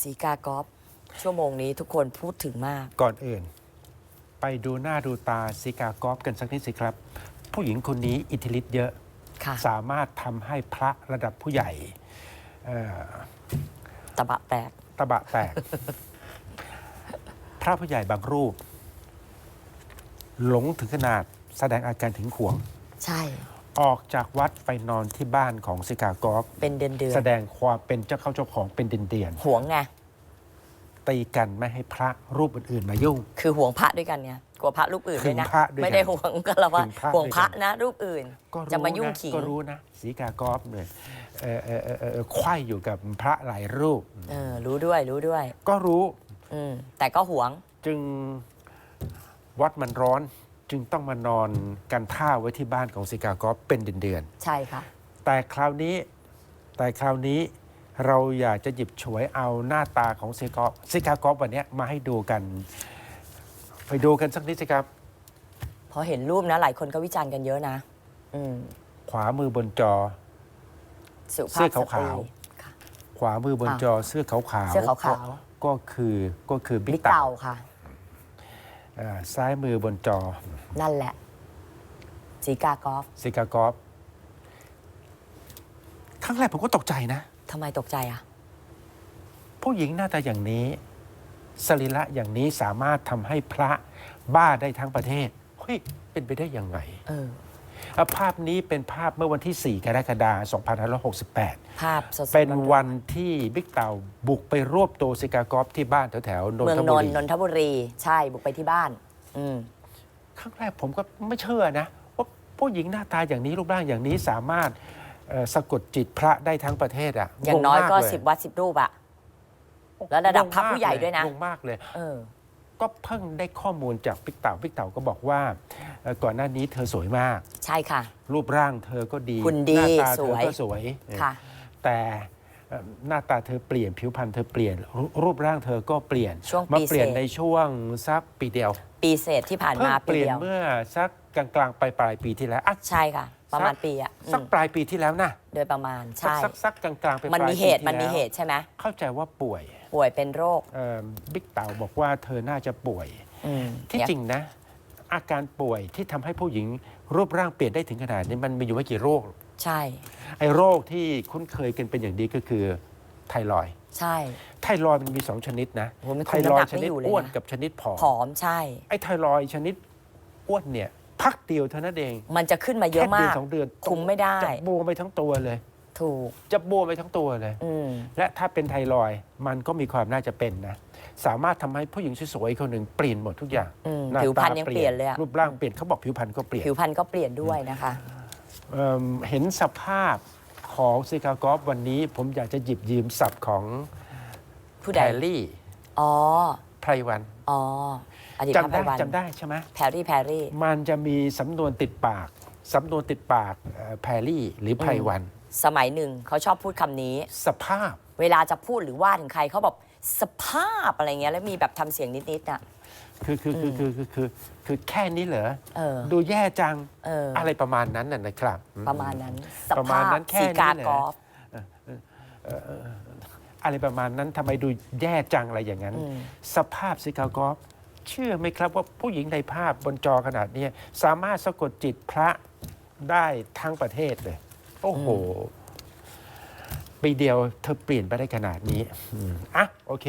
สีกากอฟชั่วโมงนี้ทุกคนพูดถึงมาก ก่อนอื่น ไปดูหน้าดูตาซิกากอฟกันสักนิดสิครับ ผู้หญิงคนนี้อิทธิฤทธิ์เยอะค่ะสามารถทำให้พระระดับผู้ใหญ่เอ่อตะบะแตกตะบะแตก พระผู้ใหญ่บางรูป หลงถึงขนาดแสดงอาการถึงขวง ใช่ ออกจากวัดไปนอนที่บ้านของซิกากอฟเป็นเดือนเดือนแสดงความเป็นเจ้าเข้าเจ้าของเป็นเดือนห่วงไงๆตีกันไม่ให้พระรูปอื่นๆมายุ่ง คือห่วงพระด้วยกันไงกลัวพระรูปอื่นด้วยนะหึงพระด้วยกันไม่ได้ห่วงก็แล้วว่าหึงพระห่วงพระด้วยกันนะรูปอื่นก็รู้จะมายุ่งนะขิงก็รู้นะสีกากอฟเนี่ยเอ่อเอ่อเอ่อเอ่อไขว้อยู่กับพระหลายรูปเออรู้ด้วยรู้ด้วย ก็รู้อืมแต่ก็ห่วง จึงวัดมันร้อน จึงต้องมานอนกันท่าไว้ที่บ้านของสิกากอฟเป็นเดือนใช่ค่ะ ๆ แต่คราวนี้แต่คราวนี้เราอยากจะหยิบฉวยเอาหน้าตาของสิกาสิกากอฟวันเนี้ยมาให้ดูกัน ไปดูกันสักนิดสิครับ พอเห็นรูปนะ หลายคนก็วิจารณ์กันเยอะนะ อืมขวามือบนจอ สุภาเสื้พอสตรี ขาวค่ะขวามือบนจอเสื้อขาวๆเสื้อขาวก็ก็คือก็คือบิ๊บิ๊กกเต่า เต่าค่ะอ่า ซ้ายมือบนจอนั่นแหละ สีกากอฟสิกากอฟครั้งแรกผมก็ตกใจนะ ทำไมตกใจอะ ผู้หญิงหน้าตาอย่างนี้ สรีระอย่างนี้สามารถทำให้พระบ้าได้ทั้งประเทศ เฮ้ย เป็นไปได้ยังไง เอออะ ภาพนี้เป็นภาพเมื่อวันที่ 4 กรกฎาคม2568 ภาพสดๆเป็นร้อๆวันที่บิ๊กเต่าบุกไปรวบตัวซิกากอฟที่บ้านแถวๆนนเมืองทนบุนรีท์นนทบุรี ใช่ บุกไปที่บ้าน อืม ครั้งแรกผมก็ไม่เชื่อนะ ว่าผู้หญิงหน้าตาอย่างนี้รูปร่างอย่างนี้สามารถเอ่อสะกดจิตพระได้ทั้งประเทศอะอย่างน้อยก็งมเลสิบวัดสิบรูปอะ แล้วระดับพระผู้ใหญ่ด้วยนะ งงมากเลย เออ ก็เพิ่งได้ข้อมูลจากพิกเต่าพิกเต่าก็บอกว่าเอ่อก่อนหน้านี้เธอสวยมาก ใช่ค่ะ รูปร่างเธอก็ดีหุ่นดีหน้าตาสเธวอย ก็สวย ค่ะ แต่เอ่อหน้าตาเธอเปลี่ยนผิวพรรณเธอเปลี่ยนรูรูปร่างเธอก็เปลี่ยนช่วงมาปีเปลี่ยนเศษ ในช่วงสักปีเดียวปีเศษที่ผ่านเพิ่งมาเปปีลี่ยนเดียวเมื่อสักกลางๆปลายปลายๆปีที่แล้วอะ ใช่ค่ะ ประมาณปีอะอืสักมปลายปีที่แล้วนะโดยประมาณสักใช่สักสักกลางๆไปปลายมันมีเหตุปีมันมีแล้วเหตุใช่ไหมเข้าใจว่าป่วย ป่วยเป็นโรคเอ่อบิ๊กเต่าบอกว่าเธอน่าจะป่วยอืมที่เนี่ยจริงนะ อาการป่วยที่ทำให้ผู้หญิงรูปร่างเปลี่ยนได้ถึงขนาดนี้มันมีอยู่ไม่กี่โรค ใช่ ไอ้โรคที่คุ้นเคยกันเป็นอย่างดีก็คือไทรอยด์ใช่ ไทรอยด์มันมีสองชนิดนะโหมันไทคุมรน้ำอหนัยกด์ชไม่นิดอยู่เลยอ้วนนะกับชนิดผอมผอมใช่ ไอ้ไทรอยด์ชนิดอ้วนเนี่ย พักเดียวเท่านั้นเองมันจะขึ้นมาเยแค่อะเดืมากสองเดือนคุมไม่ได้ จะบวมไปทั้งตัวเลย ถูก จะบวมไปทั้งตัวเลย อืม และถ้าเป็นไทรอยด์มันก็มีความน่าจะเป็นนะ สามารถทำให้ผู้หญิงสวยๆคนหนึ่งเปลี่ยนหมดทุกอย่างอืมหน้าผิวพรรณตายังเปลี่ยนเลยอะ รูปร่างเปลี่ยนเขาบอกผิวพรรณก็เปลี่ยนผิวพรรณก็เปลี่ยนด้วยนะคะ เอิ่มเห็นสภาพของซิกากอฟวันนี้ผมอยากจะหยิบยืมศัพท์ของผู้แพใดรลี่อ๋อ ไพรวัน อ๋อ อดีตพระจำไพได้วันจำได้ใช่ไหมแพรรี่แพรรี่ มันจะมีสำนวนติดปากสำนวนติดปากเอ่อแพรลี่หรือไพรวัน สมัยหนึ่งเขาชอบพูดคำนี้ สภาพ เวลาจะพูดหรือว่าถึงใครเขาบอกสภาพอะไรเงี้ยแล้วมีแบบทำเสียงนิดๆอะ คือคือคือคือคือคือคือแค่นี้เหรอเออดูแย่จังเอออะไรประมาณนั้นน่ะนะครับประมาณนั้น สประมาภาณพนั้นแค่สีนี้กาเหรอกอล์ฟ อะไรประมาณนั้นทำไมดูแย่จังอะไรอย่างนั้นอืมสภาพซิกากอฟ เชื่อไหมครับว่าผู้หญิงในภาพบนจอขนาดนี้สามารถสะกดจิตพระได้ทั้งประเทศเลย โอ้โห ปีเดียวเธอเปลี่ยนไปได้ขนาดนี้อะโอเค